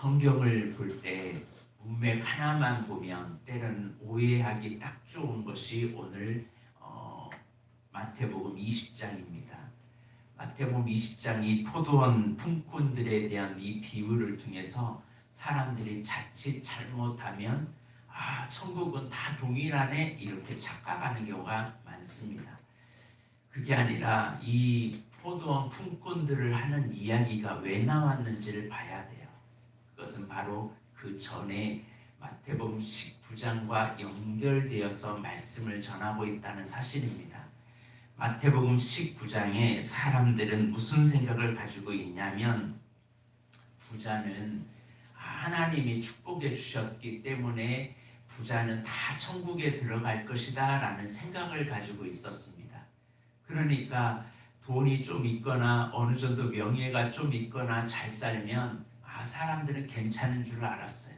성경을 볼 때 문맥 하나만 보면 때는 오해하기 딱 좋은 것이 오늘 어, 마태복음 20장입니다. 마태복음 20장이 포도원 품꾼들에 대한 이 비유를 통해서 사람들이 자칫 잘못하면 아 천국은 다 동일하네 이렇게 착각하는 경우가 많습니다. 그게 아니라 이 포도원 품꾼들을 하는 이야기가 왜 나왔는지를 봐야 돼요. 그것은 바로 그 전에 마태복음 19장과 연결되어서 말씀을 전하고 있다는 사실입니다. 마태복음 19장에 사람들은 무슨 생각을 가지고 있냐면 부자는 하나님이 축복해 주셨기 때문에 부자는 다 천국에 들어갈 것이다 라는 생각을 가지고 있었습니다. 그러니까 돈이 좀 있거나 어느 정도 명예가 좀 있거나 잘 살면 아 사람들은 괜찮은 줄 알았어요.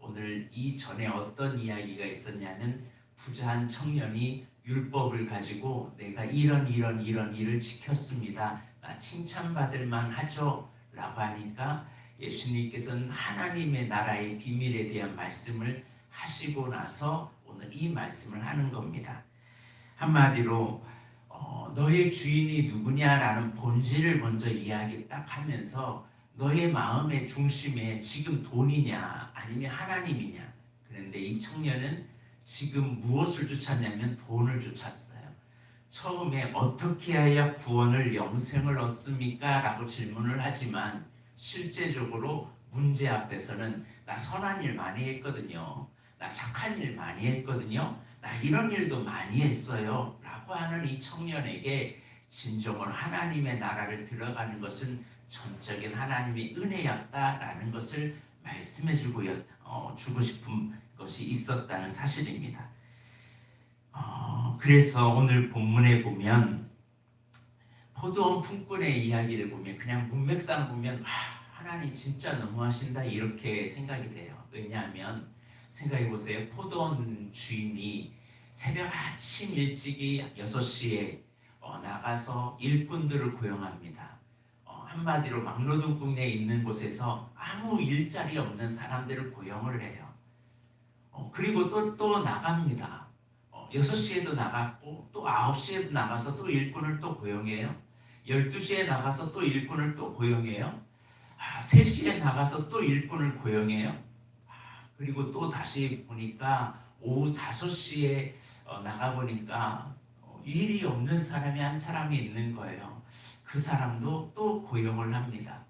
오늘 이 전에 어떤 이야기가 있었냐면 부자한 청년이 율법을 가지고 내가 이런 이런 이런 일을 지켰습니다. 나 칭찬받을 만하죠. 라고 하니까 예수님께서는 하나님의 나라의 비밀에 대한 말씀을 하시고 나서 오늘 이 말씀을 하는 겁니다. 한마디로 어, 너의 주인이 누구냐라는 본질을 먼저 이야기 딱 하면서 너의 마음의 중심에 지금 돈이냐 아니면 하나님이냐 그런데 이 청년은 지금 무엇을 쫓았냐면 돈을 쫓았어요. 처음에 어떻게 해야 구원을 영생을 얻습니까? 라고 질문을 하지만 실제적으로 문제 앞에서는 나 선한 일 많이 했거든요. 나 착한 일 많이 했거든요. 나 이런 일도 많이 했어요. 라고 하는 이 청년에게 진정으로 하나님의 나라를 들어가는 것은 전적인 하나님의 은혜였다라는 것을 말씀해 주고 어, 주고 싶은 것이 있었다는 사실입니다. 어, 그래서 오늘 본문에 보면 포도원 품꾼의 이야기를 보면 그냥 문맥상 보면 와, 하나님 진짜 너무하신다 이렇게 생각이 돼요. 왜냐하면 생각해 보세요. 포도원 주인이 새벽 아침 일찍이 6시에 어, 나가서 일꾼들을 고용합니다. 어, 한마디로 막노동궁에 있는 곳에서 아무 일자리 없는 사람들을 고용을 해요. 어, 그리고 또, 또 나갑니다. 어, 6시에도 나갔고 또 9시에도 나가서 또 일꾼을 또 고용해요. 12시에 나가서 또 일꾼을 또 고용해요. 아, 3시에 나가서 또 일꾼을 고용해요. 아, 그리고 또 다시 보니까 오후 5시에 어, 나가보니까 어, 일이 없는 사람이 한 사람이 있는 거예요. 그 사람도 또 고용을 합니다.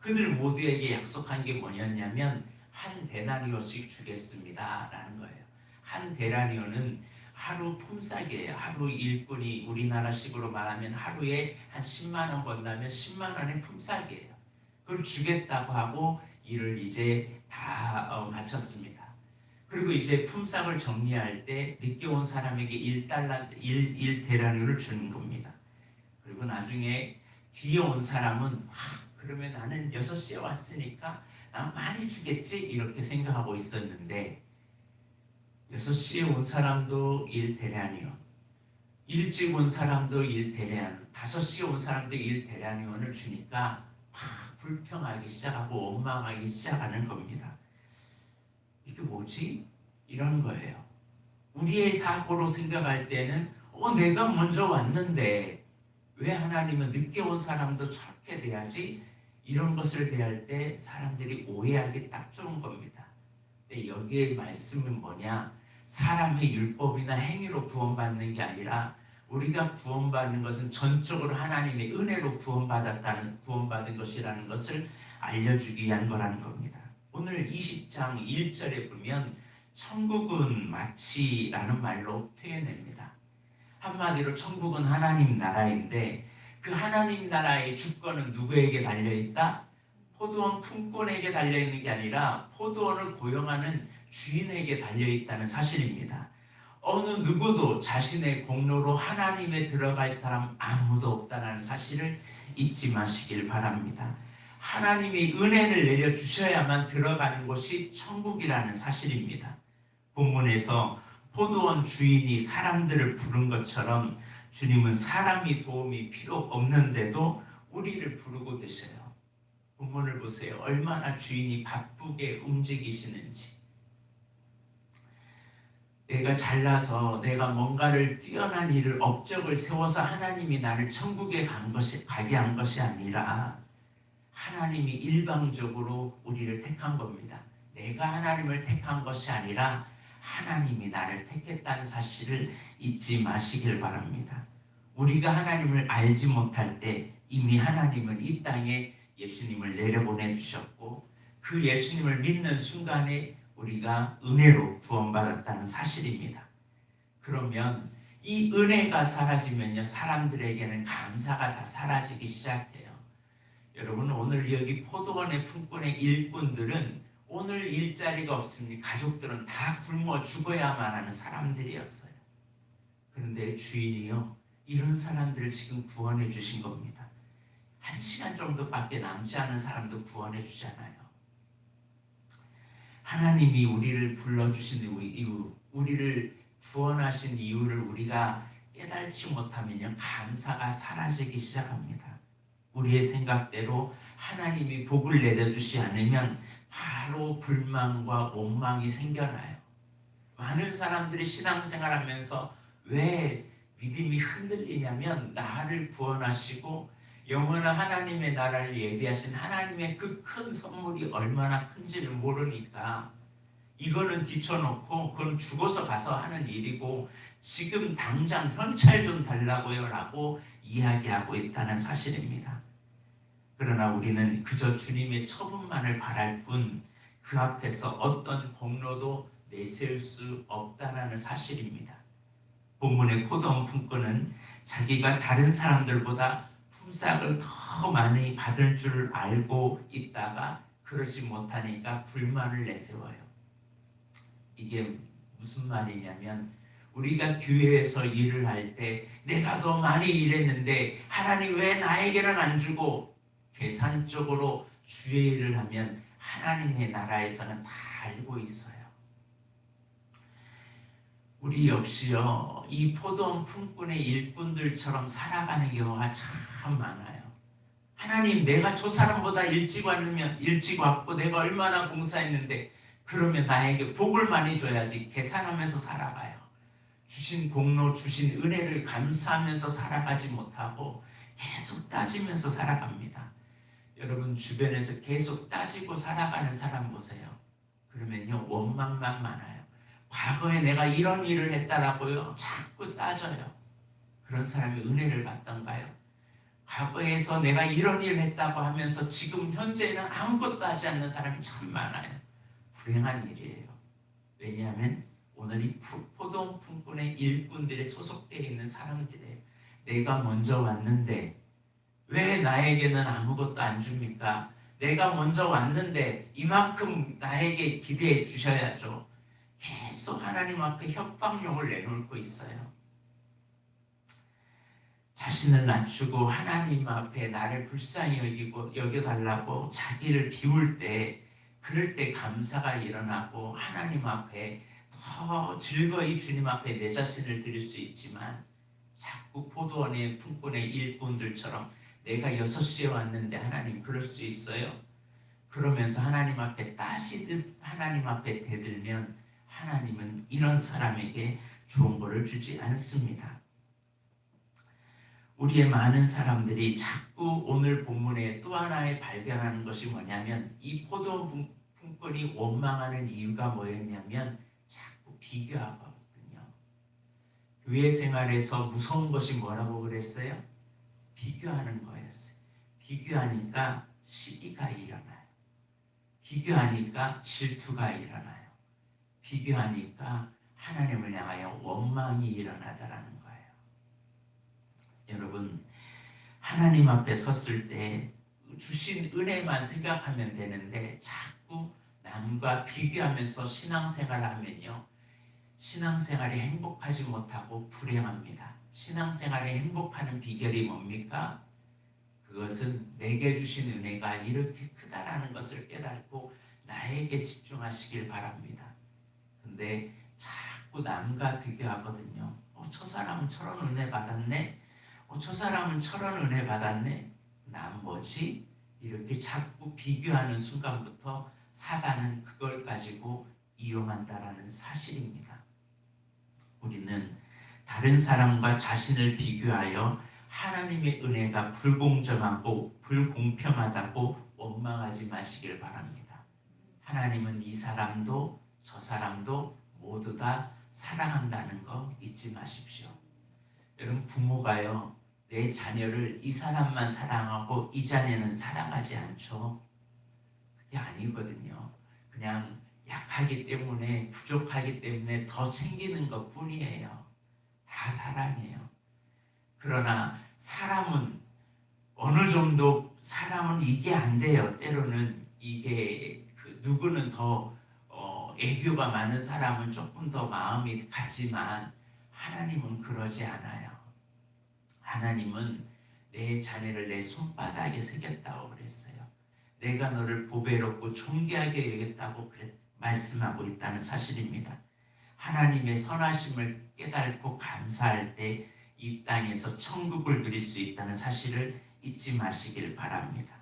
그들 모두에게 약속한 게 뭐였냐면 한 데나리오씩 주겠습니다. 라는 거예요. 한 데나리오는 하루 품삯이에요. 하루 일꾼이 우리나라식으로 말하면 하루에 한 10만 원 번다면 10만 원의 품삯이에요. 그걸 주겠다고 하고 일을 이제 다 어, 마쳤습니다. 그리고 이제 품삯을 정리할 때 늦게 온 사람에게 1달러 1, 1데나리오를 주는 겁니다. 그리고 나중에 뒤에 온 사람은 아, 그러면 나는 6시에 왔으니까 난 많이 주겠지 이렇게 생각하고 있었는데 6시에 온 사람도 1데나리온 일찍 온 사람도 1데나리온 5시에 온 사람도 1데나리온을 주니까 막 불평하기 시작하고 원망하기 시작하는 겁니다. 이게 뭐지? 이런 거예요. 우리의 사고로 생각할 때는 어 내가 먼저 왔는데 왜 하나님은 늦게 온 사람도 저렇게 돼야지? 이런 것을 대할 때 사람들이 오해하기 딱 좋은 겁니다. 근데 여기에 말씀은 뭐냐? 사람의 율법이나 행위로 구원받는 게 아니라 우리가 구원받는 것은 전적으로 하나님의 은혜로 구원받았다는 구원받은 것이라는 것을 알려주기 위한 거라는 겁니다. 오늘 20장 1절에 보면 천국은 마치라는 말로 표현됩니다. 한마디로 천국은 하나님 나라인데 그 하나님 나라의 주권은 누구에게 달려 있다? 포도원 품꾼에게 달려 있는 게 아니라 포도원을 고용하는 주인에게 달려 있다는 사실입니다. 어느 누구도 자신의 공로로 하나님에 들어갈 사람 아무도 없다는 사실을 잊지 마시길 바랍니다. 하나님이 은혜를 내려 주셔야만 들어가는 곳이 천국이라는 사실입니다. 본문에서 포도원 주인이 사람들을 부른 것처럼 주님은 사람이 도움이 필요 없는데도 우리를 부르고 계셔요. 본문을 보세요. 얼마나 주인이 바쁘게 움직이시는지. 내가 잘나서 내가 뭔가를 뛰어난 일을 업적을 세워서 하나님이 나를 천국에 간 것이 가게 한 것이 아니라 하나님이 일방적으로 우리를 택한 겁니다. 내가 하나님을 택한 것이 아니라 하나님이 나를 택했다는 사실을 잊지 마시길 바랍니다. 우리가 하나님을 알지 못할 때 이미 하나님은 이 땅에 예수님을 내려보내 주셨고 그 예수님을 믿는 순간에 우리가 은혜로 구원받았다는 사실입니다. 그러면 이 은혜가 사라지면요 사람들에게는 감사가 다 사라지기 시작해요. 여러분 오늘 여기 포도원의 품꾼의 일꾼들은 오늘 일자리가 없으니 가족들은 다 굶어 죽어야만 하는 사람들이었어요. 그런데 주인이요 이런 사람들을 지금 구원해 주신 겁니다. 한 시간 정도밖에 남지 않은 사람도 구원해 주잖아요. 하나님이 우리를 불러주신 이유, 우리를 구원하신 이유를 우리가 깨달지 못하면요 감사가 사라지기 시작합니다. 우리의 생각대로 하나님이 복을 내려주지 않으면 바로 불만과 원망이 생겨나요. 많은 사람들이 신앙생활하면서 왜 믿음이 흔들리냐면 나를 구원하시고 영원한 하나님의 나라를 예비하신 하나님의 그 큰 선물이 얼마나 큰지를 모르니까 이거는 뒤쳐놓고 그건 죽어서 가서 하는 일이고 지금 당장 현찰 좀 달라고요 라고 이야기하고 있다는 사실입니다. 그러나 우리는 그저 주님의 처분만을 바랄 뿐 그 앞에서 어떤 공로도 내세울 수 없다라는 사실입니다. 본문의 포도원 품꾼은 자기가 다른 사람들보다 품삯을 더 많이 받을 줄 알고 있다가 그러지 못하니까 불만을 내세워요. 이게 무슨 말이냐면 우리가 교회에서 일을 할 때 내가 더 많이 일했는데 하나님 왜 나에게는 안 주고 계산적으로 주의 일을 하면 하나님의 나라에서는 다 알고 있어요. 우리 역시요 이 포도원 품꾼의 일꾼들처럼 살아가는 경우가 참 많아요. 하나님 내가 저 사람보다 일찍 왔으면 일찍 왔고 내가 얼마나 공사했는데 그러면 나에게 복을 많이 줘야지 계산하면서 살아가요. 주신 공로 주신 은혜를 감사하면서 살아가지 못하고 계속 따지면서 살아갑니다. 여러분 주변에서 계속 따지고 살아가는 사람 보세요. 그러면요 원망만 많아요. 과거에 내가 이런 일을 했다라고요 자꾸 따져요. 그런 사람이 은혜를 받던가요? 과거에서 내가 이런 일을 했다고 하면서 지금 현재는 아무것도 하지 않는 사람이 참 많아요. 불행한 일이에요. 왜냐하면 오늘 이 포동 품꾼의 일꾼들이 소속되어 있는 사람들이에요. 내가 먼저 왔는데 왜 나에게는 아무것도 안 줍니까? 내가 먼저 왔는데 이만큼 나에게 기대해 주셔야죠. 계속 하나님 앞에 협박용을 내놓고 있어요. 자신을 낮추고 하나님 앞에 나를 불쌍히 여기고 여겨달라고 자기를 비울 때 그럴 때 감사가 일어나고 하나님 앞에 더 즐거이 주님 앞에 내 자신을 드릴 수 있지만 자꾸 포도원의 품꾼의 일꾼들처럼 내가 여섯 시에 왔는데 하나님 그럴 수 있어요. 그러면서 하나님 앞에 따시듯 하나님 앞에 대들면 하나님은 이런 사람에게 좋은 것을 주지 않습니다. 우리의 많은 사람들이 자꾸 오늘 본문에 또 하나의 발견하는 것이 뭐냐면 이 포도 품꾼이 원망하는 이유가 뭐였냐면 자꾸 비교하거든요. 교회 생활에서 무서운 것이 뭐라고 그랬어요? 비교하는 거였어요. 비교하니까 시기가 일어나요. 비교하니까 질투가 일어나요. 비교하니까 하나님을 향하여 원망이 일어나다라는 거예요. 여러분 하나님 앞에 섰을 때 주신 은혜만 생각하면 되는데 자꾸 남과 비교하면서 신앙생활하면요 신앙생활이 행복하지 못하고 불행합니다. 신앙생활에 행복하는 비결이 뭡니까? 그것은 내게 주신 은혜가 이렇게 크다라는 것을 깨닫고 나에게 집중하시길 바랍니다. 근데 자꾸 남과 비교하거든요. 어, 저 사람은 저런 은혜 받았네. 어, 저 사람은 저런 은혜 받았네. 난 뭐지? 이렇게 자꾸 비교하는 순간부터 사단은 그걸 가지고 이용한다라는 사실입니다. 우리는 다른 사람과 자신을 비교하여 하나님의 은혜가 불공정하고 불공평하다고 원망하지 마시길 바랍니다. 하나님은 이 사람도 저 사람도 모두 다 사랑한다는 거 잊지 마십시오. 여러분 부모가요 내 자녀를 이 사람만 사랑하고 이 자녀는 사랑하지 않죠. 그게 아니거든요. 그냥 약하기 때문에 부족하기 때문에 더 챙기는 것 뿐이에요. 다 사랑해요. 그러나 사람은 어느 정도 사람은 이게 안 돼요. 때로는 이게 그 누구는 더 어, 애교가 많은 사람은 조금 더 마음이 가지만 하나님은 그러지 않아요. 하나님은 내 자녀를 내 손바닥에 새겼다고 그랬어요. 내가 너를 보배롭고 존귀하게 여겼다고 말씀하고 있다는 사실입니다. 하나님의 선하심을 깨닫고 감사할 때 이 땅에서 천국을 누릴 수 있다는 사실을 잊지 마시길 바랍니다.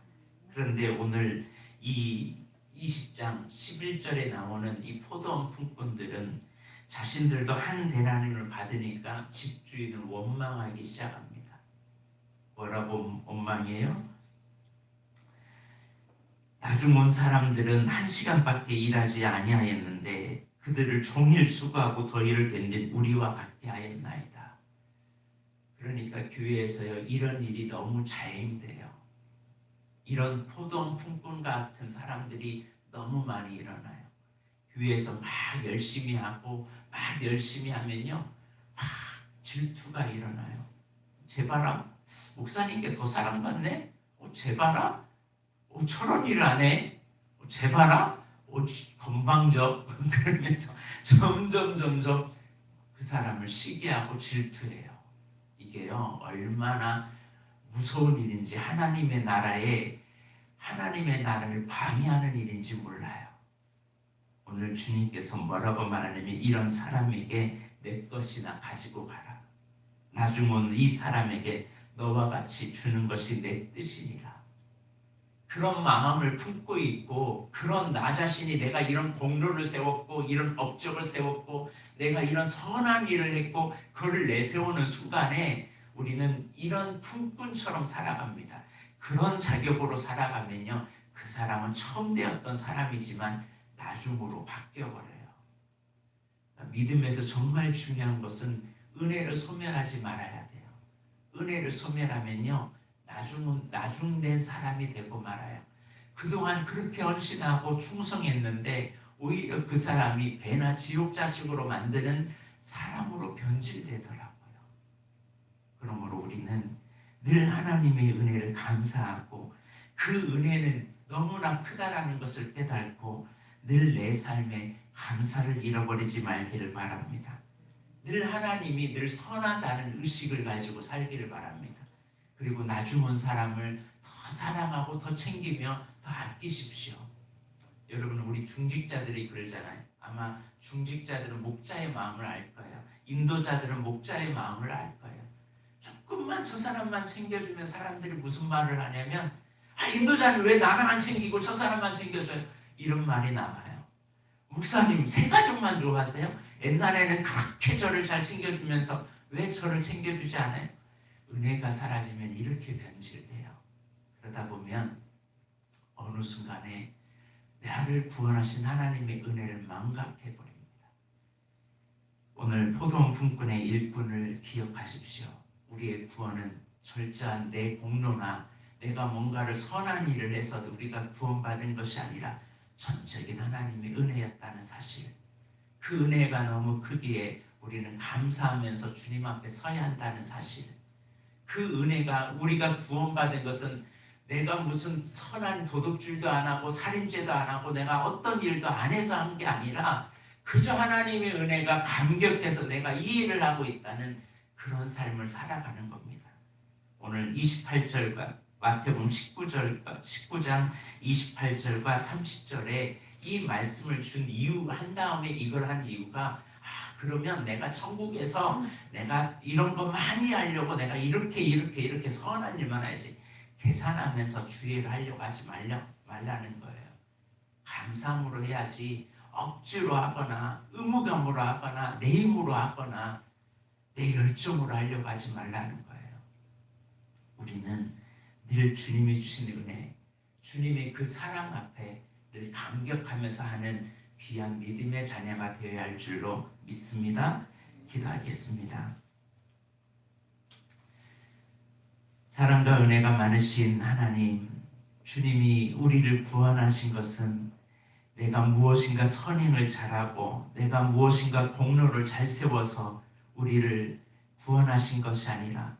그런데 오늘 이 20장 11절에 나오는 이 포도원 품꾼들은 자신들도 한 대나님을 받으니까 집주인을 원망하기 시작합니다. 뭐라고 원망해요? 나중 온 사람들은 한 시간밖에 일하지 아니하였는데 그들을 종일 수고하고 더위를 견딘 우리와 같게 하였나이다. 그러니까 교회에서요 이런 일이 너무 자행돼요. 이런 포동 품꾼 같은 사람들이 너무 많이 일어나요. 교회에서 막 열심히 하고 막 열심히 하면요 막 질투가 일어나요. 제발아 목사님께 더 사랑받네. 어, 제발아 어, 저런 일을 안 해. 어, 제발아 어, 건방져 그러면서 점점 점점 그 사람을 시기하고 질투해요. 이게요 얼마나 무서운 일인지 하나님의 나라에 하나님의 나라를 방해하는 일인지 몰라요. 오늘 주님께서 뭐라고 말하냐면 이런 사람에게 내 것이나 가지고 가라. 나중 온이 사람에게 너와 같이 주는 것이 내 뜻이니라. 그런 마음을 품고 있고 그런 나 자신이 내가 이런 공로를 세웠고 이런 업적을 세웠고 내가 이런 선한 일을 했고 그를 내세우는 순간에 우리는 이런 품꾼처럼 살아갑니다. 그런 자격으로 살아가면요 그 사람은 처음 되었던 사람이지만 나중으로 바뀌어버려요. 믿음에서 정말 중요한 것은 은혜를 소멸하지 말아야 돼요. 은혜를 소멸하면요 나중은 나중된 사람이 되고 말아요. 그동안 그렇게 헌신하고 충성했는데 오히려 그 사람이 배나 지옥 자식으로 만드는 사람으로 변질되더라고요. 그러므로 우리는 늘 하나님의 은혜를 감사하고 그 은혜는 너무나 크다라는 것을 깨닫고 늘 내 삶에 감사를 잃어버리지 말기를 바랍니다. 늘 하나님이 늘 선하다는 의식을 가지고 살기를 바랍니다. 그리고 나중 온 사람을 더 사랑하고 더 챙기며 더 아끼십시오. 여러분 우리 중직자들이 그러잖아요. 아마 중직자들은 목자의 마음을 알 거예요. 인도자들은 목자의 마음을 알 거예요. 조금만 저 사람만 챙겨주면 사람들이 무슨 말을 하냐면 아 인도자는 왜 나는 안 챙기고 저 사람만 챙겨줘요? 이런 말이 나와요. 목사님 세 가족만 좋아하세요? 옛날에는 그렇게 저를 잘 챙겨주면서 왜 저를 챙겨주지 않아요? 은혜가 사라지면 이렇게 변질돼요. 그러다 보면 어느 순간에 나를 구원하신 하나님의 은혜를 망각해 버립니다. 오늘 포도원 품꾼의 일꾼을 기억하십시오. 우리의 구원은 철저한 내 공로나 내가 뭔가를 선한 일을 해서 우리가 구원받은 것이 아니라 전적인 하나님의 은혜였다는 사실. 그 은혜가 너무 크기에 우리는 감사하면서 주님 앞에 서야 한다는 사실. 그 은혜가 우리가 구원받은 것은 내가 무슨 선한 도덕질도 안 하고 살인죄도 안 하고 내가 어떤 일도 안 해서 한 게 아니라 그저 하나님의 은혜가 감격해서 내가 이 일을 하고 있다는 그런 삶을 살아가는 겁니다. 오늘 28절과 마태복음 19절 19장 28절과 30절에 이 말씀을 준 이유 한 다음에 이걸 한 이유가 아 그러면 내가 천국에서 내가 이런 거 많이 하려고 내가 이렇게 이렇게 이렇게 선한 일만 해야지 계산하면서 주의를 하려고 하지 말려, 말라는 거예요. 감사함으로 해야지 억지로 하거나 의무감으로 하거나 내 힘으로 하거나 내 열정으로 하려고 하지 말라는 거예요. 우리는 늘 주님이 주신 은혜, 주님의 그 사랑 앞에 늘 감격하면서 하는 귀한 믿음의 자녀가 되어야 할 줄로 믿습니다. 기도하겠습니다. 사랑과 은혜가 많으신 하나님, 주님이 우리를 구원하신 것은 내가 무엇인가 선행을 잘하고 내가 무엇인가 공로를 잘 세워서 우리를 구원하신 것이 아니라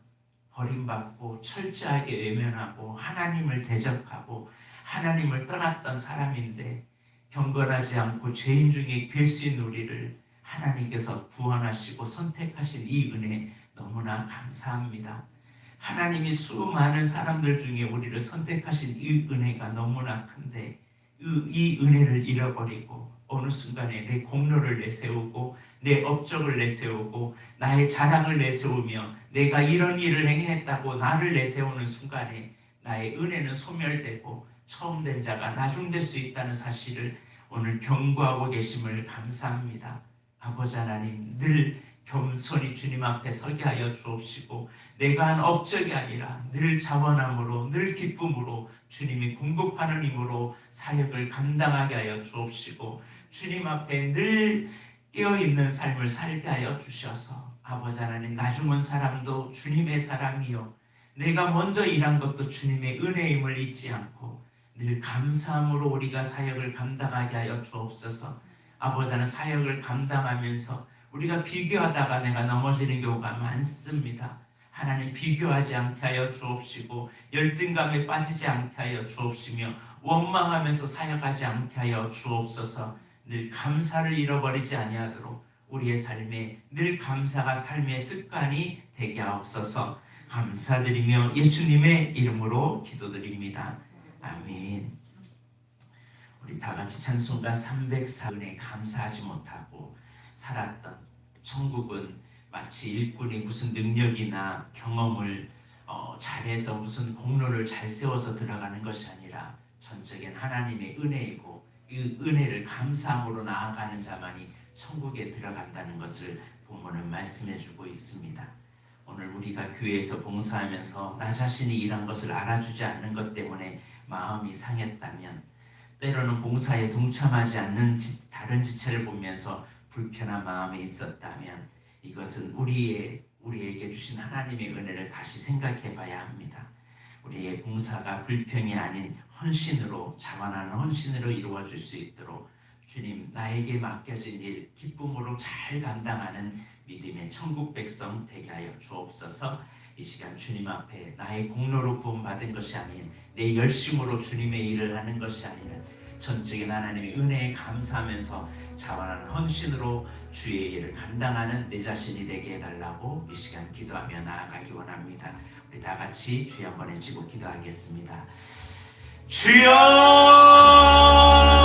버림받고 철저하게 외면하고 하나님을 대적하고 하나님을 떠났던 사람인데 경건하지 않고 죄인 중에 괴수인 우리를 하나님께서 구원하시고 선택하신 이 은혜 너무나 감사합니다. 하나님이 수많은 사람들 중에 우리를 선택하신 이 은혜가 너무나 큰데 이- 이 은혜를 잃어버리고 어느 순간에 내 공로를 내세우고 내 업적을 내세우고 나의 자랑을 내세우며 내가 이런 일을 행했다고 나를 내세우는 순간에 나의 은혜는 소멸되고 처음 된 자가 나중될 수 있다는 사실을 오늘 경고하고 계심을 감사합니다. 아버지 하나님 늘 겸손히 주님 앞에 서게 하여 주옵시고 내가 한 업적이 아니라 늘 자원함으로 늘 기쁨으로 주님이 공급하는 힘으로 사역을 감당하게 하여 주옵시고 주님 앞에 늘 깨어있는 삶을 살게 하여 주셔서 아버지 하나님 나 죽은 사람도 주님의 사람이요 내가 먼저 일한 것도 주님의 은혜임을 잊지 않고 늘 감사함으로 우리가 사역을 감당하게 하여 주옵소서. 아버지 하나님 사역을 감당하면서 우리가 비교하다가 내가 넘어지는 경우가 많습니다. 하나님 비교하지 않게 하여 주옵시고 열등감에 빠지지 않게 하여 주옵시며 원망하면서 사역하지 않게 하여 주옵소서. 늘 감사를 잃어버리지 아니하도록 우리의 삶에 늘 감사가 삶의 습관이 되게 하옵소서 감사드리며 예수님의 이름으로 기도드립니다. 아멘. 우리 다 같이 찬송가 304은에 감사하지 못하고 살았던 천국은 마치 일꾼이 무슨 능력이나 경험을 어, 잘해서 무슨 공로를 잘 세워서 들어가는 것이 아니라 전적인 하나님의 은혜이고 이 은혜를 감사함으로 나아가는 자만이 천국에 들어간다는 것을 본문은 말씀해주고 있습니다. 오늘 우리가 교회에서 봉사하면서 나 자신이 일한 것을 알아주지 않는 것 때문에 마음이 상했다면 때로는 봉사에 동참하지 않는 지- 다른 지체를 보면서 불편한 마음이 있었다면 이것은 우리의 우리에게 주신 하나님의 은혜를 다시 생각해 봐야 합니다. 우리의 봉사가 불평이 아닌 헌신으로 자만하는 헌신으로 이루어질 수 있도록 주님 나에게 맡겨진 일 기쁨으로 잘 감당하는 믿음의 천국 백성 되게 하여 주옵소서. 이 시간 주님 앞에 나의 공로로 구원받은 것이 아닌 내 열심으로 주님의 일을 하는 것이 아니라 전적인 하나님의 은혜에 감사하면서 자원하는 헌신으로 주의 일을 감당하는 내 자신이 되게 해달라고 이 시간 기도하며 나아가기 원합니다. 우리 다 같이 주여 한번 해주고 기도하겠습니다. 주여